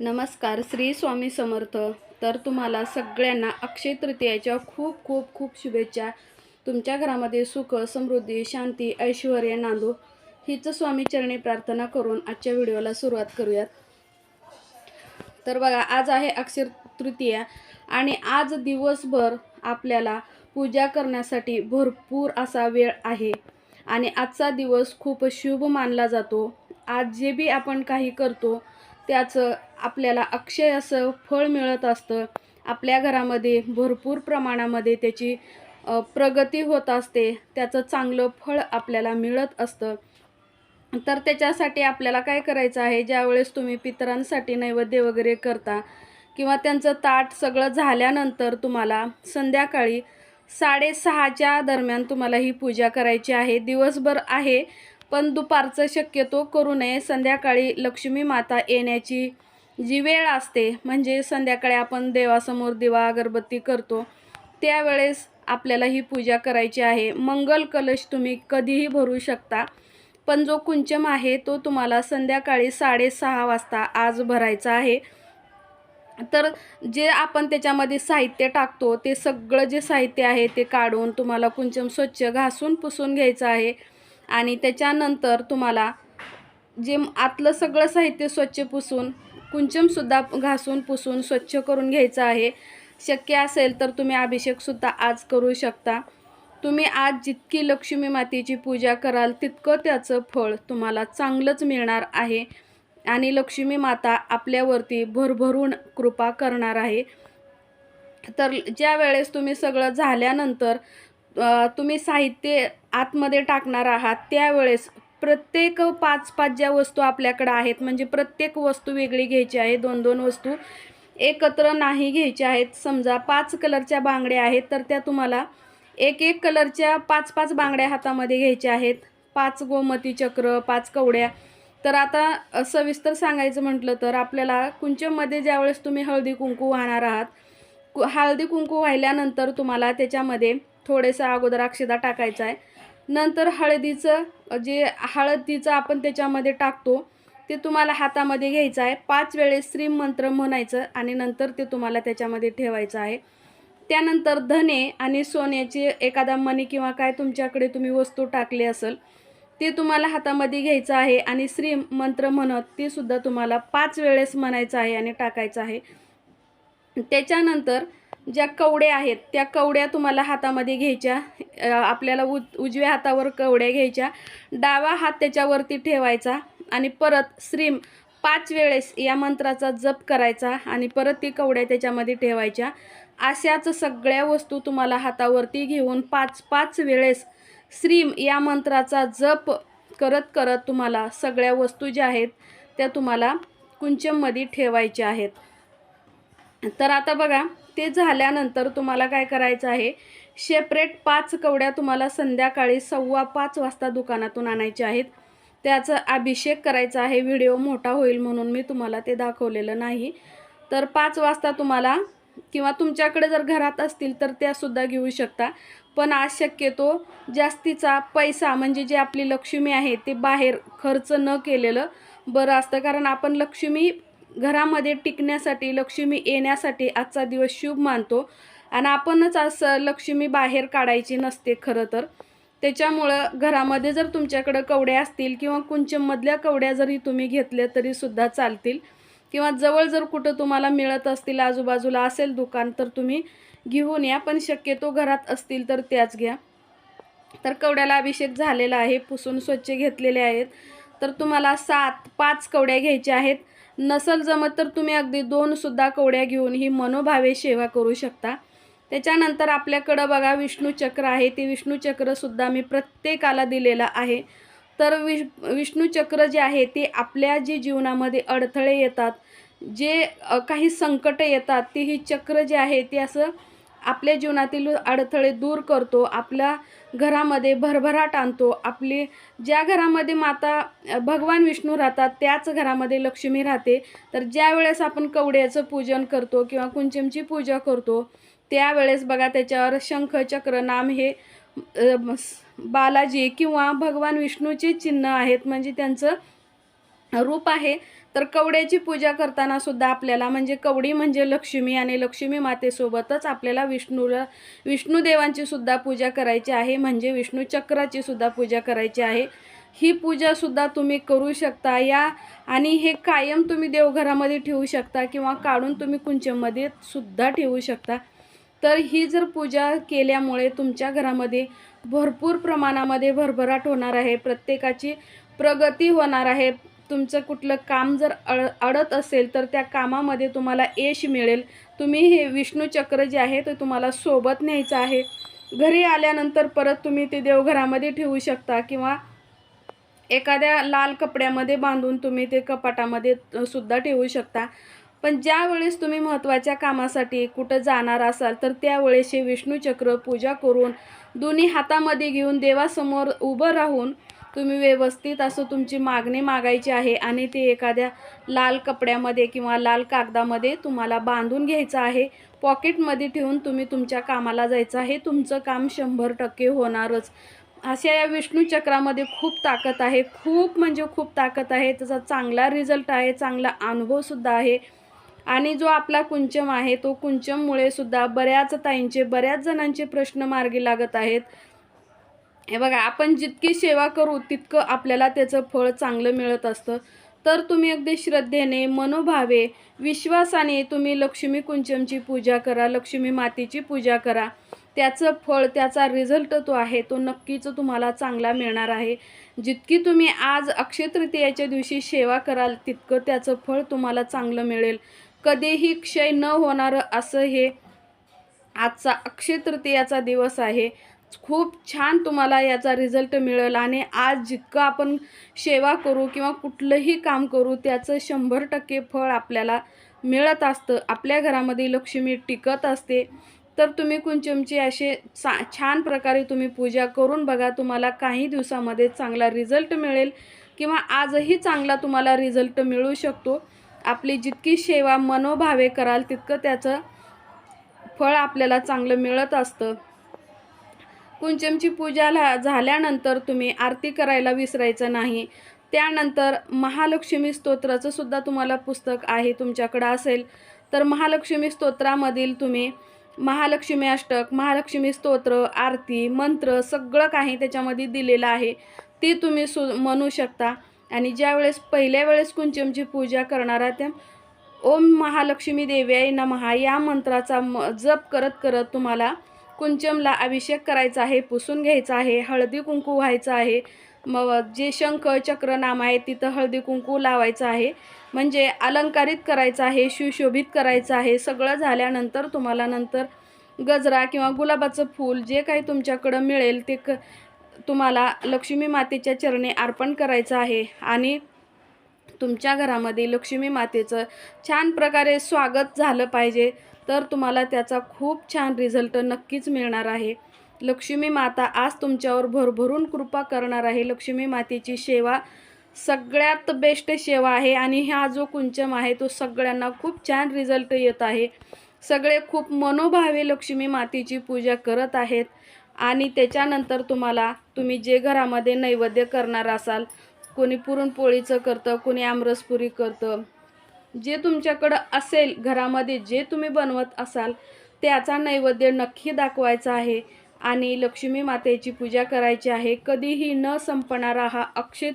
नमस्कार श्री स्वामी समर्थ. तर तुम्हाला सगळ्यांना अक्षय तृतीयाच्या खूप खूप खूप शुभेच्छा. तुमच्या घरामध्ये सुख समृद्धी शांती ऐश्वर नांदो. हीच स्वामी चरणी प्रार्थना करून आजच्या व्हिडिओला सुरुवात करूयात. तर बघा आज आहे अक्षय तृतीया आणि आज दिवसभर आपल्याला पूजा करण्यासाठी भरपूर असा वेळ आहे आणि आजचा दिवस खूप शुभ मानला जातो. आज जे बी आपण काही करतो त्याचं आपल्याला अक्षय असं फळ मिळत असतं. आपल्या घरामध्ये भरपूर प्रमाणामध्ये त्याची प्रगती होत असते. त्याचं चांगलं फळ आपल्याला मिळत असतं. तर त्याच्यासाठी आपल्याला काय करायचं आहे? ज्यावेळेस तुम्ही पितरांसाठी नैवेद्य वगैरे करता किंवा त्यांचं ताट सगळं झाल्यानंतर तुम्हाला संध्याकाळी साडेसहाच्या दरम्यान तुम्हाला ही पूजा करायची आहे. दिवसभर आहे पण दुपारचं शक्यतो करू नये. संध्याकाळी लक्ष्मी माता येण्याची जी वेळ असते म्हणजे संध्याकाळी आपण देवासमोर दिवा अगरबत्ती करतो त्यावेळेस आपल्याला ही पूजा करायची आहे. मंगल कलश तुम्ही कधीही भरू शकता पण जो कुंचम आहे तो तुम्हाला संध्याकाळी साडेसहा वाजता आज भरायचा आहे. तर जे आपण त्याच्यामध्ये साहित्य टाकतो ते सगळं जे साहित्य आहे ते काढून तुम्हाला कुंचम स्वच्छ घासून पुसून घ्यायचं आहे. आणि त्याच्यानंतर तुम्हाला जे आतलं सगळं साहित्य स्वच्छ पुसून कुंचमसुद्धा घासून पुसून स्वच्छ करून घ्यायचं आहे. शक्य असेल तर तुम्ही अभिषेकसुद्धा आज करू शकता. तुम्ही आज जितकी लक्ष्मी मातेची पूजा कराल तितकं त्याचं फळ तुम्हाला चांगलंच मिळणार आहे. आणि लक्ष्मी माता आपल्यावरती भरभरून कृपा करणार आहे. तर ज्या वेळेस तुम्ही सगळं झाल्यानंतर तुम्ही साहित्य आतमध्ये टाकणार आहात त्यावेळेस प्रत्येक पाच पाच ज्या वस्तू आपल्याकडं आहेत म्हणजे प्रत्येक वस्तू वेगळी घ्यायची आहे दोन दोन वस्तू एकत्र नाही घ्यायच्या आहेत. समजा पाच कलरच्या बांगड्या आहेत तर त्या तुम्हाला एक एक कलरच्या पाच पाच बांगड्या हातामध्ये घ्यायच्या आहेत. पाच गोमती चक्र पाच कवड्या. तर आता सविस्तर सांगायचं म्हटलं तर आपल्याला कुंचममध्ये ज्यावेळेस तुम्ही हळदी कुंकू वाहणार आहात कु- हळदी कुंकू वाहिल्यानंतर तुम्हाला त्याच्यामध्ये थोडेसा अगोदर अक्षदा टाकायचा आहे. नंतर हळदीचं जे हळदीचं आपण त्याच्यामध्ये टाकतो ते तुम्हाला हातामध्ये घ्यायचं आहे. पाच वेळेस श्रीमंत्र म्हणायचं आणि नंतर ते तुम्हाला त्याच्यामध्ये ठेवायचं आहे. त्यानंतर धने आणि सोन्याची एखादा मणी किंवा काय तुमच्याकडे तुम्ही वस्तू टाकली असेल ते तुम्हाला हातामध्ये घ्यायचं आहे आणि श्री मंत्र म्हणत ते सुद्धा तुम्हाला पाच वेळेस म्हणायचं आहे आणि टाकायचं आहे. त्याच्यानंतर ज्या कवड्या आहेत त्या कवड्या तुम्हाला हातामध्ये घ्यायच्या. आपल्याला उज उजव्या हातावर कवड्या घ्यायच्या. डावा हात त्याच्यावरती ठेवायचा आणि परत श्रीम पाच वेळेस या मंत्राचा जप करायचा आणि परत ती कवड्या त्याच्यामध्ये ठेवायच्या. अशाच सगळ्या वस्तू तुम्हाला हातावरती घेऊन पाच पाच वेळेस श्रीम या मंत्राचा जप करत करत तुम्हाला सगळ्या वस्तू ज्या आहेत त्या तुम्हाला कुंचममध्ये ठेवायच्या आहेत. तर आता बघा ते झाल्यानंतर तुम्हाला काय करायचं आहे? सेपरेट पाच कवड्या तुम्हाला संध्याकाळी सव्वा पाच वाजता दुकानातून आणायच्या आहेत. त्याचा अभिषेक करायचा आहे. व्हिडिओ मोठा होईल म्हणून मी तुम्हाला ते दाखवलेलं नाही. तर पाच वाजता तुम्हाला किंवा तुमच्याकडे जर घरात असतील तर त्यासुद्धा घेऊ शकता. पण आज शक्यतो जास्तीचा पैसा म्हणजे जे आपली लक्ष्मी आहे ते बाहेर खर्च न केलेलं बरं असतं. कारण आपण लक्ष्मी घरामध्ये टिकण्यासाठी लक्ष्मी येण्यासाठी आजचा दिवस शुभ मानतो. आणि आपणच असं लक्ष्मी बाहेर काढायची नसते खरं तर. त्याच्यामुळं घरामध्ये जर तुमच्याकडं कवड्या असतील किंवा कुंचममधल्या कवड्या जरी तुम्ही घेतल्या तरीसुद्धा चालतील. किंवा जवळ जर कुठं तुम्हाला मिळत असतील आजूबाजूला असेल दुकान तर तुम्ही घेऊन या. पण शक्यतो घरात असतील तर त्याच घ्या. तर कवड्याला अभिषेक झालेला आहे पुसून स्वच्छ घेतलेले आहेत. तर तुम्हाला सात पाच कवड्या घ्यायच्या आहेत. नसल जमत तर तुम्ही अगदी दोनसुद्धा कवड्या घेऊन ही मनोभावे सेवा करू शकता. त्याच्यानंतर आपल्याकडं बघा विष्णू चक्र आहे. ते विष्णू चक्रसुद्धा मी प्रत्येकाला दिलेलं आहे. तर विष विष्णू चक्र जे आहे ते आपल्या जे जीवनामध्ये अडथळे येतात जे काही संकट येतात ते ही चक्र जे आहे ते असं आपल्या जीवनातील अडथळे दूर करतो. आपल्या घरामध्ये भरभराट आणतो. आपली ज्या घरामध्ये माता भगवान विष्णू राहतात त्याच घरामध्ये लक्ष्मी राहते. तर ज्या वेळेस आपण कवड्याचं पूजन करतो किंवा कुंचमची पूजा करतो त्यावेळेस बघा त्याच्यावर शंख चक्र नाम हे बालाजी किंवा भगवान विष्णूचे चिन्ह आहेत. म्हणजे त्यांचं रूप आहे. तर कवड्याची पूजा करताना सुद्धा आपल्याला म्हणजे कवडी म्हणजे लक्ष्मी आणि लक्ष्मी मातेसोबतच आपल्याला विष्णूला विष्णुदेवांची सुद्धा पूजा करायची आहे म्हणजे विष्णू चक्राची सुद्धा पूजा करायची आहे. ही पूजासुद्धा तुम्ही करू शकता या आणि हे कायम तुम्ही देवघरामध्ये ठेवू शकता किंवा काढून तुम्ही कुंचमध्ये सुद्धा ठेवू शकता. तर ही जर पूजा केल्यामुळे तुमच्या घरामध्ये भरपूर प्रमाणामध्ये भरभराट होणार आहे प्रत्येकाची प्रगती होणार आहे. तुमचं कुठलं काम जर अड अडत असेल तर त्या कामामध्ये तुम्हाला यश मिळेल. तुम्ही हे विष्णू चक्र जे आहे ते तुम्हाला सोबत न्यायचं आहे. घरी आल्यानंतर परत तुम्ही ते देवघरामध्ये ठेवू शकता किंवा एखाद्या लाल कपड्यामध्ये बांधून तुम्ही ते कपाटामध्ये सुद्धा ठेवू शकता. पण ज्यावेळेस तुम्ही महत्त्वाच्या कामासाठी कुठं जाणार असाल तर त्यावेळेस हे विष्णूचक्र पूजा करून दोन्ही हातामध्ये घेऊन देवासमोर उभं राहून तुम्ही व्यवस्थित असं तुमची मागणी मागायची आहे आणि ते एखाद्या लाल कपड्यामध्ये किंवा लाल कागदामध्ये तुम्हाला बांधून घ्यायचं आहे पॉकेटमध्ये ठेवून तुम्ही तुमच्या कामाला जायचं आहे तुमचं काम शंभर टक्के होणारच. अशा या विष्णू चक्रामध्ये खूप ताकद आहे खूप म्हणजे खूप ताकद आहे त्याचा चांगला रिझल्ट आहे चांगला अनुभवसुद्धा आहे. आणि जो आपला कुंचम आहे तो कुंचममुळे सुद्धा बऱ्याच ताईंचे बऱ्याच जणांचे प्रश्न मार्गी लागत आहेत. हे बघा आपण जितकी सेवा करू तितकं आपल्याला त्याचं फळ चांगलं मिळत असतं. तर तुम्ही अगदी श्रद्धेने मनोभावे विश्वासाने तुम्ही लक्ष्मी कुंचमची पूजा करा लक्ष्मी मातेची पूजा करा. त्याचं फळ त्याचा रिझल्ट तो आहे तो नक्कीच तुम्हाला चांगला मिळणार आहे. जितकी तुम्ही आज अक्षय तृतीयाच्या दिवशी सेवा कराल तितकं त्याचं फळ तुम्हाला चांगलं मिळेल. कधीही क्षय न होणारं असं हे आजचा अक्षय तृतीयाचा दिवस आहे. खूप छान तुम्हाला याचा रिझल्ट मिळेल आणि आज जितकं आपण सेवा करू किंवा कुठलंही काम करू त्याचं शंभर टक्के फळ आपल्याला मिळत असतं. आपल्या घरामध्ये लक्ष्मी टिकत असते. तर तुम्ही कुंचमची असे चा छान प्रकारे तुम्ही पूजा करून बघा. तुम्हाला काही दिवसामध्ये चांगला रिझल्ट मिळेल किंवा आजही चांगला तुम्हाला रिझल्ट मिळू शकतो. आपली जितकी सेवा मनोभावे कराल तितकं त्याचं फळ आपल्याला चांगलं मिळत असतं. कुंचमची पूजा झाल्यानंतर तुम्ही आरती करायला विसरायचं नाही. त्यानंतर महालक्ष्मी स्तोत्राचं सुद्धा तुम्हाला पुस्तक आहे तुमच्याकडं असेल. तर महालक्ष्मी स्तोत्रामधील तुम्ही महालक्ष्मी अष्टक महालक्ष्मी स्तोत्र आरती मंत्र सगळं काही त्याच्यामध्ये दिलेलं आहे. ती तुम्ही सु म्हणू शकता. आणि ज्या वेळेस पहिल्या वेळेस कुंचमची पूजा करणारा त्या ओम महालक्ष्मी देव्याय नमहा या मंत्राचा म जप करत करत तुम्हाला कुंचमला अभिषेक करायचा आहे पुसून घ्यायचा आहे हळदी कुंकू व्हायचं आहे. मग जे शंख चक्र नाम आहे तिथं हळदी कुंकू लावायचं आहे. म्हणजे अलंकारित करायचं आहे सुशोभित करायचं आहे. सगळं झाल्यानंतर तुम्हाला नंतर गजरा किंवा गुलाबाचं फूल जे काही तुमच्याकडं मिळेल ते क तुम्हाला लक्ष्मी मातेच्या चरणी अर्पण करायचं आहे. आणि तुमच्या घरामध्ये लक्ष्मी मातेचं छान प्रकारे स्वागत झालं पाहिजे तर तुम्हाला त्याचा खूप छान रिझल्ट नक्कीच मिळणार आहे. लक्ष्मी माता आज तुमच्यावर भरभरून कृपा करणार आहे. लक्ष्मी मातेची सेवा सगळ्यात बेस्ट सेवा आहे आणि हा जो कुंचम आहे तो सगळ्यांना खूप छान रिझल्ट येत आहे. सगळे खूप मनोभावे लक्ष्मी मातेची पूजा करत आहेत आणि त्याच्यानंतर तुम्हाला तुम्ही जे घरामध्ये नैवेद्य करणार असाल कोणी पुरणपोळीचं करतं कोणी आमरसपुरी करतं. जे तुमच्याकडं असेल घरामध्ये जे तुम्ही बनवत असाल त्याचा नैवेद्य नक्की दाखवायचा आहे. आणि लक्ष्मी मातेची पूजा करायची आहे. कधीही न संपणारा हा अक्षय